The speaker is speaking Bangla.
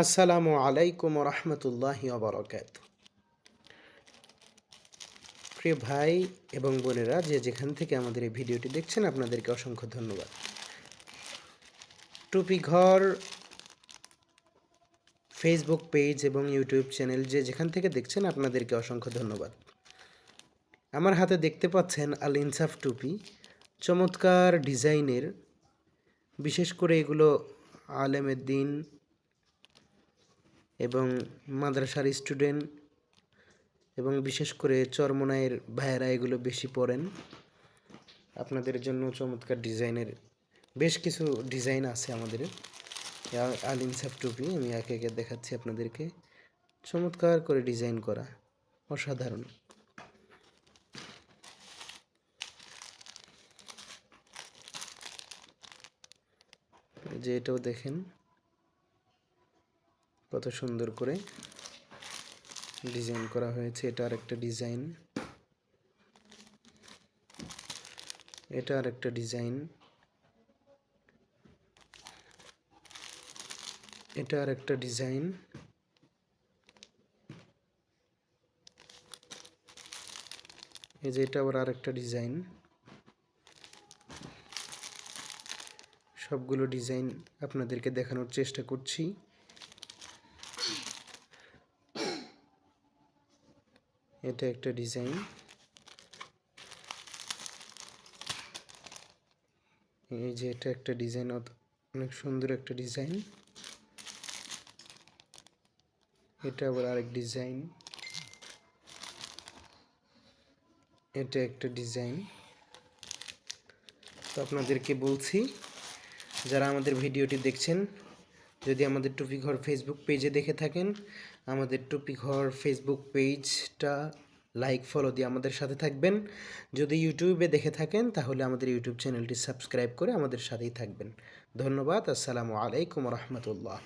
আসসালামু আলাইকুম রহমতুল্লাহ বরকাত প্রিয় ভাই এবং বোনেরা, যে যেখান থেকে আমাদের এই ভিডিওটি দেখছেন, আপনাদেরকে অসংখ্য ধন্যবাদ। টুপি ঘর ফেসবুক পেজ এবং ইউটিউব চ্যানেল যে যেখান থেকে দেখছেন, আপনাদেরকে অসংখ্য ধন্যবাদ। আমার হাতে দেখতে পাচ্ছেন আল ইনসাফ টুপি, চমৎকার ডিজাইনের, বিশেষ করে এগুলো আলেমের দিন এবং মাদ্রাসার স্টুডেন্ট এবং বিশেষ করে চরমনায়ের ভাইয়েরা এগুলো বেশি পড়েন। আপনাদের জন্য চমৎকার ডিজাইনের বেশ কিছু ডিজাইন আছে আমাদের। আ- আল ইনসাফ টুপি, আমি একে একে দেখাচ্ছি আপনাদেরকে। চমৎকার করে ডিজাইন করা, অসাধারণ। যে এটাও দেখেন। কত সুন্দর করে ডিজাইন করা হয়েছে। এটা আর একটা ডিজাইন। এটা আর একটা ডিজাইন। এটা আর একটা ডিজাইন। এই যে এটা আবার আর একটা ডিজাইন। সবগুলো ডিজাইন আপনাদেরকে দেখানোর চেষ্টা করছি। এটা একটা ডিজাইন। এই যে এটা একটা ডিজাইন অনেক সুন্দর একটা ডিজাইন। এটা আবার আরেক ডিজাইন। এটা একটা ডিজাইন। তো আপনাদেরকে বলছি, যারা আমাদের ভিডিওটি দেখছেন যদি আমাদের টুপি ঘর ফেসবুক পেজে দেখে থাকেন, আমাদের টুপি ঘর ফেসবুক পেজটা লাইক ফলো দিয়ে আমাদের সাথে থাকবেন। যদি ইউটিউবে দেখে থাকেন, তাহলে আমাদের ইউটিউব চ্যানেলটি সাবস্ক্রাইব করে আমাদের সাথেই থাকবেন। ধন্যবাদ, আসসালামু আলাইকুম রহমতুল্লাহ।